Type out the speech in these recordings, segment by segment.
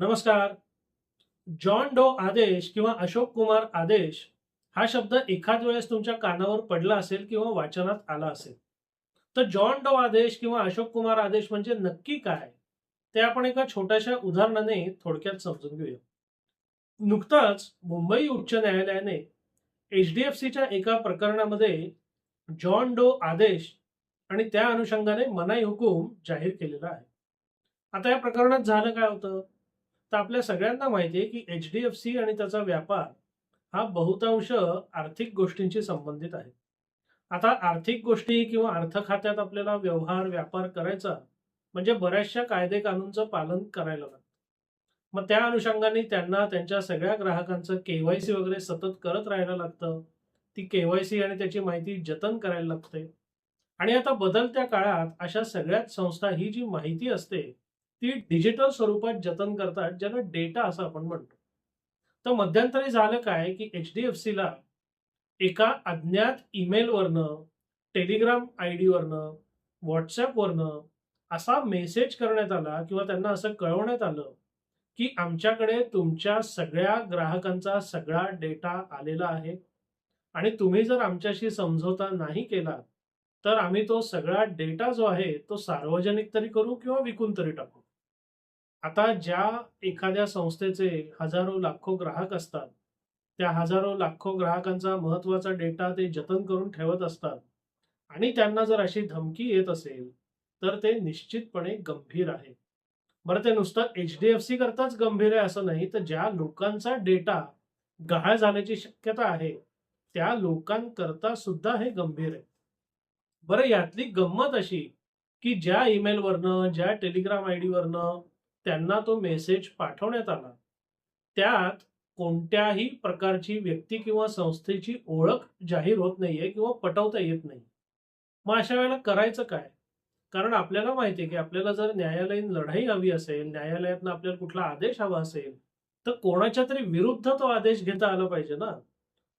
नमस्कार. John Doe आदेश किंवा अशोक कुमार आदेश हा शब्द एखाद वेळेस तुमच्या कानावर पडला असेल किंवा वाचनात आला असेल. तर जॉन डो आदेश किंवा अशोक कुमार आदेश म्हणजे नक्की काय? ते आपण एका छोट्याशा उदाहरणाने थोडक्यात समजून घेऊया. नुकताच मुंबई उच्च न्यायालयाने एच डी एफ सीच्या एका प्रकरणामध्ये जॉन डो आदेश आणि त्या अनुषंगाने मनाई हुकूम जाहीर केलेला आहे. आता या प्रकरणात झालं काय होतं? तर आपल्या सगळ्यांना माहिती आहे की एच डी एफ सी आणि त्याचा व्यापार हा बहुतांश आर्थिक गोष्टींशी संबंधित आहे. आता आर्थिक गोष्टी किंवा अर्थ खात्यात आपल्याला व्यवहार व्यापार करायचा म्हणजे बऱ्याचशा कायदे कानूनचं पालन करायला लागतं. मग त्या अनुषंगाने त्यांना त्यांच्या सगळ्या ग्राहकांचं केवायसी वगैरे सतत करत राहायला लागतं. ती केवायसी आणि त्याची माहिती जतन करायला लागते. आणि आता बदलत्या काळात अशा सगळ्याच संस्था ही जी माहिती असते ती डिजिटल स्वरूपात जतन करतात ज्याला डेटा असं आपण म्हणतो. तर मध्यंतरी झालं काय की एच डी एफ सीला एका अज्ञात ईमेलवरनं टेलिग्राम आय डीवरनं व्हॉट्सॲपवरनं असा मेसेज करण्यात आला किंवा त्यांना असं कळवण्यात आलं की आमच्याकडे तुमच्या सगळ्या ग्राहकांचा सगळा डेटा आलेला आहे. आणि तुम्ही जर आमच्याशी समझोता नाही केला तर आम्ही तो सगळा डेटा जो आहे तो सार्वजनिक तरी करू किंवा विकून तरी टाकू. आता ज्या एखाद्या संस्थेचे हजारो लाखो ग्राहक असतात त्या हजारो लाखो ग्राहकांचा महत्त्वाचा डेटा ते जतन करून ठेवत असतात आणि त्यांना जर अशी धमकी येत असेल तर ते निश्चितपणे गंभीर आहे बरं ते नुसतं एच डी एफ सी करताच गंभीर आहे असं नाही तर ज्या लोकांचा डेटा गहाळ झाल्याची शक्यता आहे त्या लोकांकरता सुद्धा हे गंभीर आहे. बरं यातली गंमत अशी की ज्या ईमेलवरनं ज्या टेलिग्राम आय डीवरनं त्यांना तो मेसेज पाठवण्यात आला. त्यात कोणत्याही प्रकारची व्यक्ती किंवा संस्थेची ओळख जाहीर होत नाहीये किंवा पटवता येत नाही. मग अशा वेळेला करायचं काय? कारण आपल्याला माहिती आहे की आपल्याला जर न्यायालयीन लढाई हवी असेल न्यायालयातनं आपल्याला कुठला आदेश हवा असेल तर कोणाच्या तरी विरुद्ध तो आदेश घेता आला पाहिजे ना?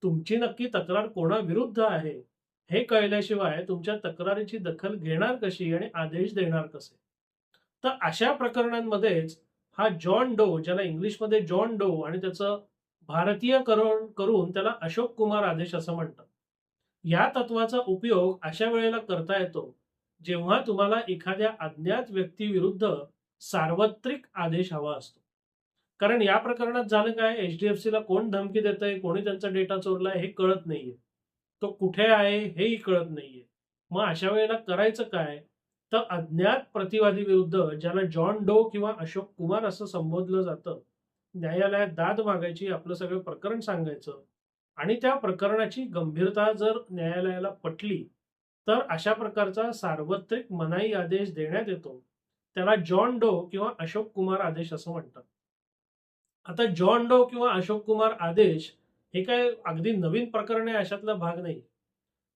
तुमची नक्की तक्रार कोणाविरुद्ध आहे? हे कळल्याशिवाय तुमच्या तक्रारीची दखल घेणार कशी आणि आदेश देणार कसे? तर अशा प्रकरणांमध्येच हा जॉन डो ज्याला इंग्लिशमध्ये जॉन डो आणि त्याचं भारतीयकरण करून त्याला अशोक कुमार आदेश असं म्हणतात. या तत्वाचा उपयोग अशा वेळेला करता येतो जेव्हा तुम्हाला एखाद्या अज्ञात व्यक्तीविरुद्ध सार्वत्रिक आदेश हवा असतो. कारण या प्रकरणात झालं काय? एच डी एफ सीला कोण धमकी देत आहे कोणी त्यांचा डेटा चोरलाय? हे कळत नाहीये. तो कुठे आहे? हेही कळत नाहीये. मग अशा वेळेला करायचं काय? तर अज्ञात प्रतिवादी विरुद्ध ज्याला जॉन डो किंवा अशोक कुमार असं संबोधलं जातं न्यायालयात दाद मागायची आपलं सगळं प्रकरण सांगायचं आणि त्या प्रकरणाची गंभीरता जर न्यायालयाला पटली तर अशा प्रकारचा सार्वत्रिक मनाई आदेश देण्यात येतो. त्याला जॉन डो किंवा अशोक कुमार आदेश असं म्हणतात. आता जॉन डो किंवा अशोक कुमार आदेश हे काय अगदी नवीन प्रकरण आहे अशातला भाग नाही.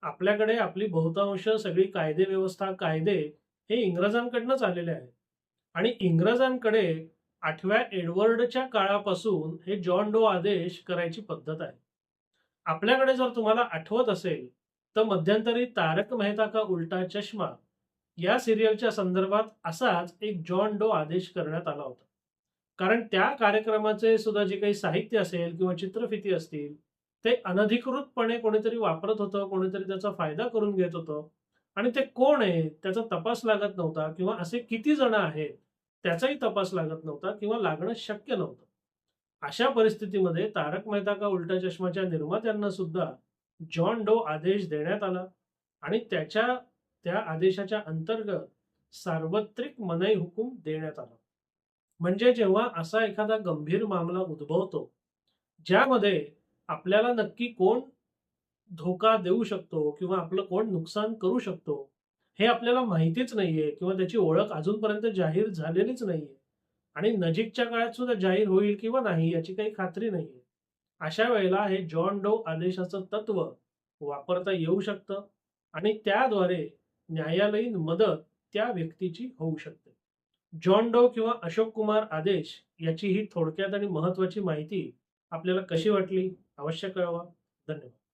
आपल्याकडे आपली बहुतांश सगळी कायदे व्यवस्था कायदे हे इंग्रजांकडनंच आलेले आहेत आणि इंग्रजांकडे आठव्या एडवर्डच्या काळापासून हे जॉन डो आदेश करायची पद्धत आहे. आपल्याकडे जर तुम्हाला आठवत असेल तर मध्यंतरी तारक मेहता का उलटा चष्मा या सिरियलच्या संदर्भात असाच एक जॉन डो आदेश करण्यात आला होता. कारण त्या कार्यक्रमाचे सुद्धा जे काही साहित्य असेल किंवा चित्रफिती असतील ते अनधिकृतपणे कोणीतरी वापरत होतं कोणीतरी त्याचा फायदा करून घेत होतं. आणि ते कोण आहे? त्याचा तपास लागत नव्हता किंवा असे किती जण आहेत? त्याचाही तपास लागत नव्हता किंवा लागणं शक्य नव्हतं. अशा परिस्थितीमध्ये तारक मेहता का उलटा चष्माच्या निर्मात्यांना सुद्धा जॉन डो आदेश देण्यात आला आणि त्याच्या त्या आदेशाच्या अंतर्गत सार्वत्रिक मनाई हुकूम देण्यात आला. म्हणजे जेव्हा असा एखादा गंभीर मामला उद्भवतो ज्यामध्ये आपल्याला नक्की कोण धोका देऊ शकतो किंवा आपलं कोण नुकसान करू शकतो हे आपल्याला माहितीच नाहीये किंवा त्याची ओळख अजूनपर्यंत जाहीर झालेलीच नाहीये. आणि नजीकच्या काळात सुद्धा जाहीर होईल किंवा नाही याची काही खात्री नाहीये. अशा वेळेला हे जॉन डो आदेशाचं तत्व वापरता येऊ शकतं आणि त्याद्वारे न्यायालयीन मदत त्या व्यक्तीची होऊ शकते. जॉन डो किंवा अशोक कुमार आदेश याची ही थोडक्यात आणि महत्वाची माहिती आपल्याला कशी वाटली? अवश्य कळवा. धन्यवाद.